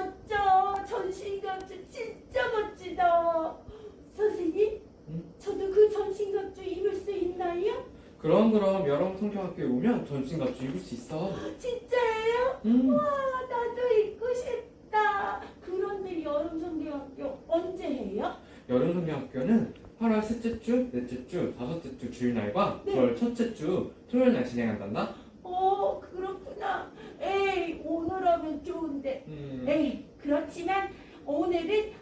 멋져. 전신갑주 진짜 멋지다. 선생님, 응? 저도 그 전신갑주 입을 수 있나요? 그럼 그럼 여름 성경학교에 오면 전신갑주 입을 수 있어. 진짜예요? 음. 와, 나도 입고 싶다. 그런데 여름 성경학교 언제 해요? 여름 성경학교는 8월 셋째 주, 넷째 주, 다섯째 주 주일날과 네. 9월 첫째 주 토요일 날 진행한단다. 어, 그렇구나. 에이, 오늘 하면 좋은데. 음. 에이, 그렇지만 오늘은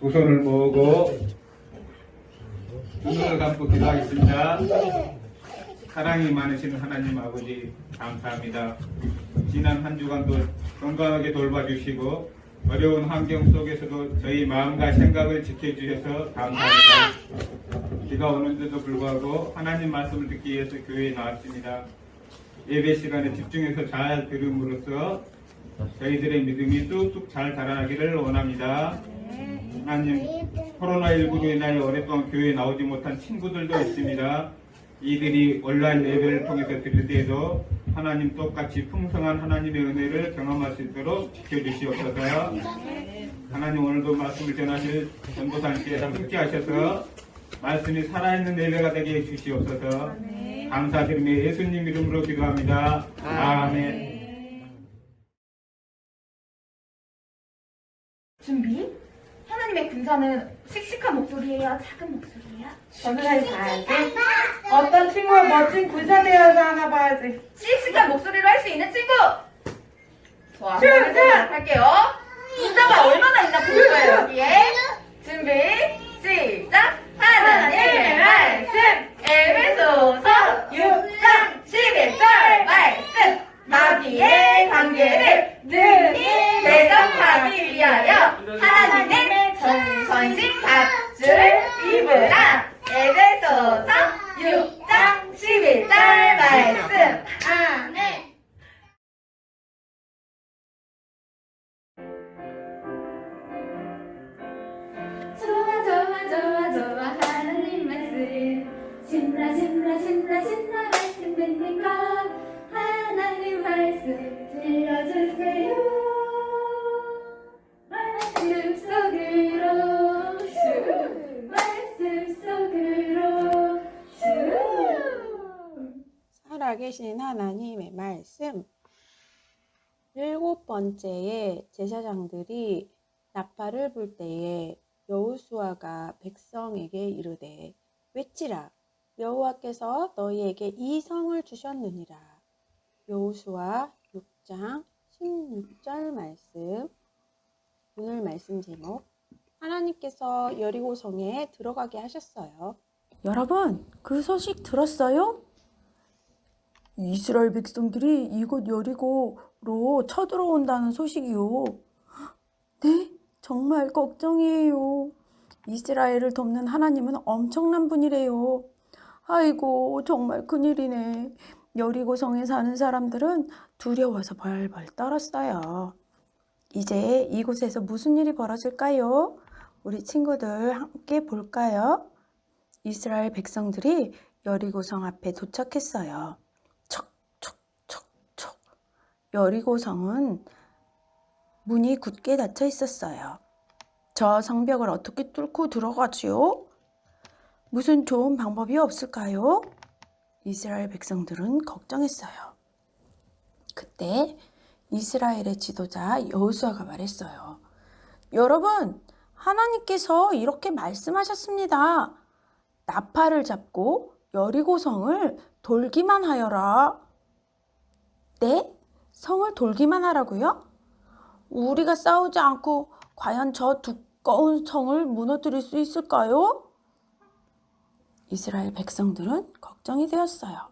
두 손을 모으고 눈을 감고 기도하겠습니다. 사랑이 많으신 하나님 아버지 감사합니다. 지난 한 주간도 건강하게 돌봐주시고 어려운 환경 속에서도 저희 마음과 생각을 지켜주셔서 감사합니다. 비가 오는데도 불구하고 하나님 말씀을 듣기 위해서 교회에 나왔습니다. 예배 시간에 집중해서 잘 들음으로써 저희들의 믿음이 뚝뚝 잘 자라나기를 원합니다. 하나님, 코로나19로 인하여 오랫동안 교회에 나오지 못한 친구들도 있습니다. 이들이 온라인 예배를 통해서 들을 때에도 하나님 똑같이 풍성한 하나님의 은혜를 경험할 수 있도록 지켜주시옵소서. 하나님 오늘도 말씀을 전하실 전도사님께 함께 하셔서 말씀이 살아있는 예배가 되게 해주시옵소서. 감사드리며 예수님 이름으로 기도합니다. 아멘. 준비. 하나님의 군사는 씩씩한 목소리예요? 작은 목소리예요? 전도사님 봐야지. 어떤 친구가 멋진 군사 되어서 하나 봐야지. 씩씩한 목소리로 할 수 있는 친구! 좋아, 자. 해보도록 할게요. 군사가 얼마나 있나 볼 거예요, 여기에. 준비, 시작! 하나님의 말씀! 에베소서 6장 11절 말씀! 마귀의 관계를 능히 대적하기 위하여 하나님의 전신 갑주를 입으라! 에베소서 6장 11절 말씀! 하나님의 말씀. 일곱 번째에 제사장들이 나팔을 불 때에 여호수아가 백성에게 이르되 외치라 여호와께서 너희에게 이 성을 주셨느니라. 여호수아 6장 16절 말씀. 오늘 말씀 제목 하나님께서 여리고 성에 들어가게 하셨어요. 여러분, 그 소식 들었어요? 이스라엘 백성들이 이곳 여리고로 쳐들어온다는 소식이요. 네, 정말 걱정이에요. 이스라엘을 돕는 하나님은 엄청난 분이래요. 아이고, 정말 큰일이네. 여리고 성에 사는 사람들은 두려워서 벌벌 떨었어요. 이제 이곳에서 무슨 일이 벌어질까요? 우리 친구들 함께 볼까요? 이스라엘 백성들이 여리고 성 앞에 도착했어요. 척척척척. 여리고 성은 문이 굳게 닫혀 있었어요. 저 성벽을 어떻게 뚫고 들어가지요? 무슨 좋은 방법이 없을까요? 이스라엘 백성들은 걱정했어요. 그때 이스라엘의 지도자 여호수아가 말했어요. 여러분, 하나님께서 이렇게 말씀하셨습니다. 나팔을 잡고 여리고성을 돌기만 하여라. 네? 성을 돌기만 하라고요? 우리가 싸우지 않고 과연 저 두꺼운 성을 무너뜨릴 수 있을까요? 이스라엘 백성들은 걱정이 되었어요.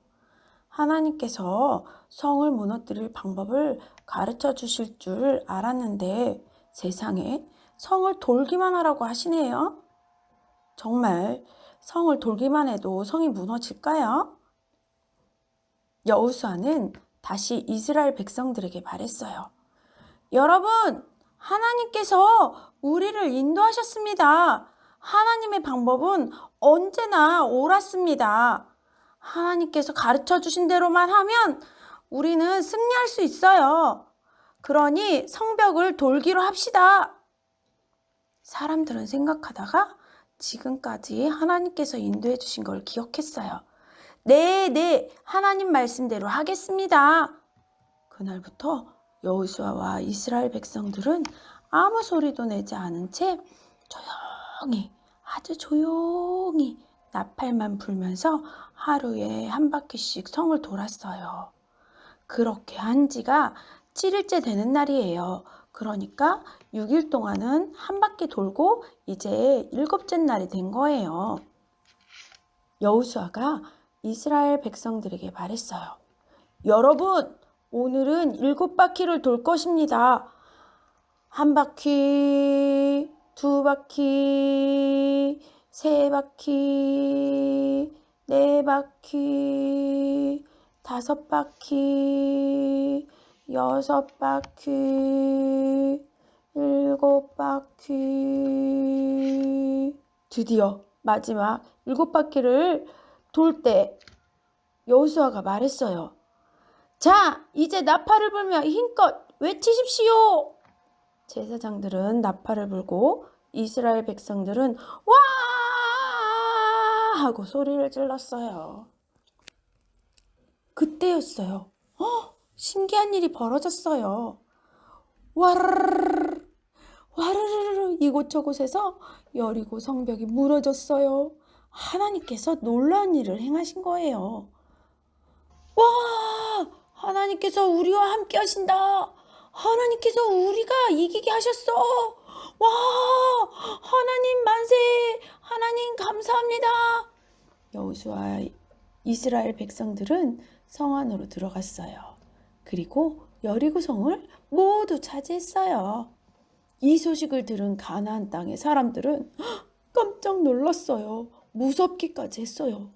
하나님께서 성을 무너뜨릴 방법을 가르쳐 주실 줄 알았는데 세상에 성을 돌기만 하라고 하시네요. 정말 성을 돌기만 해도 성이 무너질까요? 여우수아는 다시 이스라엘 백성들에게 말했어요. 여러분, 하나님께서 우리를 인도하셨습니다. 하나님의 방법은 언제나 옳았습니다. 하나님께서 가르쳐 주신 대로만 하면 우리는 승리할 수 있어요. 그러니 성벽을 돌기로 합시다. 사람들은 생각하다가 지금까지 하나님께서 인도해 주신 걸 기억했어요. 네, 네, 하나님 말씀대로 하겠습니다. 그날부터 여호수아와 이스라엘 백성들은 아무 소리도 내지 않은 채 조용히, 아주 조용히 나팔만 불면서 하루에 한 바퀴씩 성을 돌았어요. 그렇게 한 지가 7일째 되는 날이에요. 그러니까 6일 동안은 한 바퀴 돌고 이제 일곱째 날이 된 거예요. 여우수아가 이스라엘 백성들에게 말했어요. 여러분, 오늘은 일곱 바퀴를 돌 것입니다. 한 바퀴, 두 바퀴, 세 바퀴, 네 바퀴, 다섯 바퀴, 여섯 바퀴, 일곱 바퀴. 드디어 마지막 일곱 바퀴를 돌 때 여호수아가 말했어요. 자, 이제 나팔을 불며 힘껏 외치십시오. 제사장들은 나팔을 불고 이스라엘 백성들은 와 하고 소리를 질렀어요. 그때였어요. 어, 신기한 일이 벌어졌어요. 와르르 와르르르 이곳저곳에서 여리고 성벽이 무너졌어요. 하나님께서 놀라운 일을 행하신 거예요. 와! 하나님께서 우리와 함께 하신다. 하나님께서 우리가 이기게 하셨어. 와! 하나님 만세! 하나님 감사합니다. 여호수아 이스라엘 백성들은 성 안으로 들어갔어요. 그리고 여리고 성을 모두 차지했어요. 이 소식을 들은 가나안 땅의 사람들은 깜짝 놀랐어요. 무섭기까지 했어요.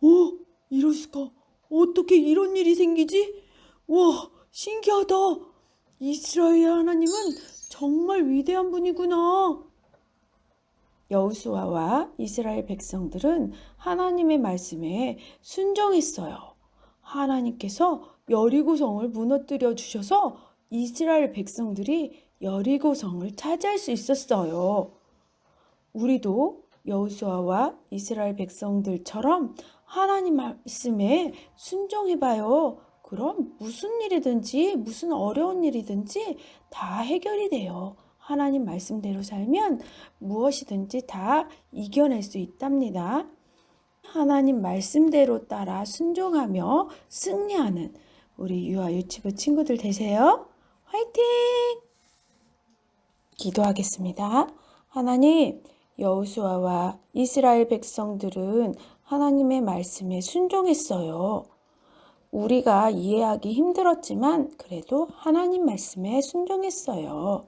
오, 이럴 수가. 어떻게 이런 일이 생기지? 와, 신기하다. 이스라엘 하나님은 정말 위대한 분이구나. 여우수아와 이스라엘 백성들은 하나님의 말씀에 순종했어요. 하나님께서 여리고성을 무너뜨려 주셔서 이스라엘 백성들이 여리고성을 차지할 수 있었어요. 우리도 여우수아와 이스라엘 백성들처럼 하나님 말씀에 순종해봐요. 그럼 무슨 일이든지 무슨 어려운 일이든지 다 해결이 돼요. 하나님 말씀대로 살면 무엇이든지 다 이겨낼 수 있답니다. 하나님 말씀대로 따라 순종하며 승리하는 우리 유아 유치부 친구들 되세요. 화이팅! 기도하겠습니다. 하나님, 여호수아와 이스라엘 백성들은 하나님의 말씀에 순종했어요. 우리가 이해하기 힘들었지만 그래도 하나님 말씀에 순종했어요.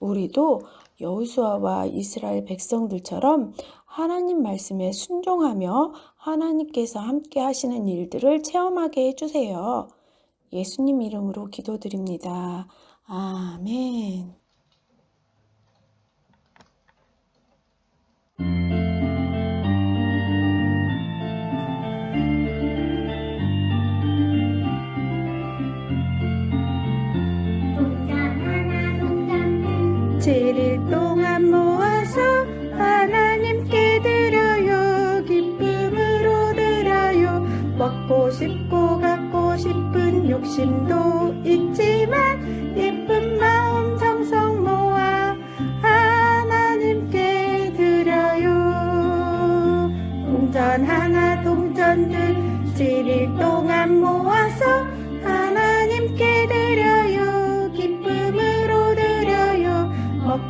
우리도 여호수아와 이스라엘 백성들처럼 하나님 말씀에 순종하며 하나님께서 함께 하시는 일들을 체험하게 해주세요. 예수님 이름으로 기도드립니다. 아멘. 7일 동안 모아서 하나님께 드려요 기쁨으로 드려요. 먹고 싶고 갖고 싶은 욕심도 있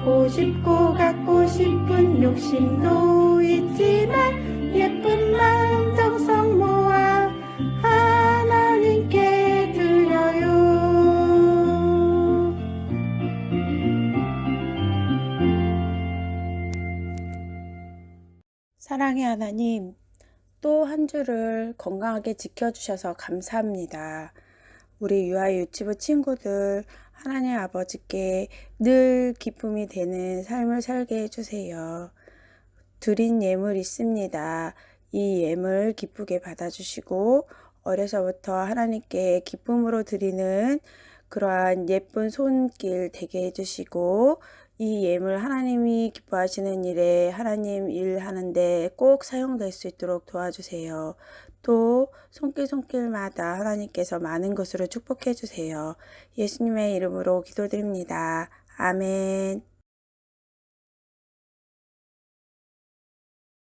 먹고 싶고 갖고 싶은 욕심도 있지만 예쁜 마음 정성 모아 하나님께 드려요 사랑의 하나님, 또 한 주를 건강하게 지켜주셔서 감사합니다. 우리 유아의 유치부 친구들, 하나님 아버지께 늘 기쁨이 되는 삶을 살게 해주세요. 드린 예물 있습니다. 이 예물 기쁘게 받아주시고, 어려서부터 하나님께 기쁨으로 드리는 그러한 예쁜 손길 되게 해주시고, 이 예물 하나님이 기뻐하시는 일에 하나님 일하는데 꼭 사용될 수 있도록 도와주세요. 또 손길 손길마다 하나님께서 많은 것으로 축복해 주세요. 예수님의 이름으로 기도드립니다. 아멘.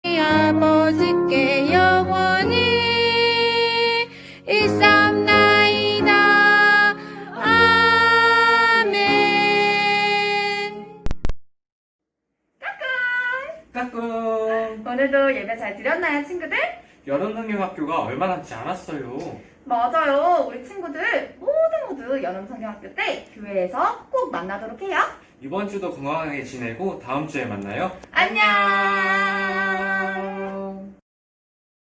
아버지께 영원히 일삼나이다 아멘 까꿍! 오늘도 예배 잘 드렸나요, 친구들? 여름성경학교가 얼마 남지 않았어요. 맞아요. 우리 친구들 모두 모두 여름성경학교 때 교회에서 꼭 만나도록 해요. 이번 주도 건강하게 지내고 다음 주에 만나요. 안녕!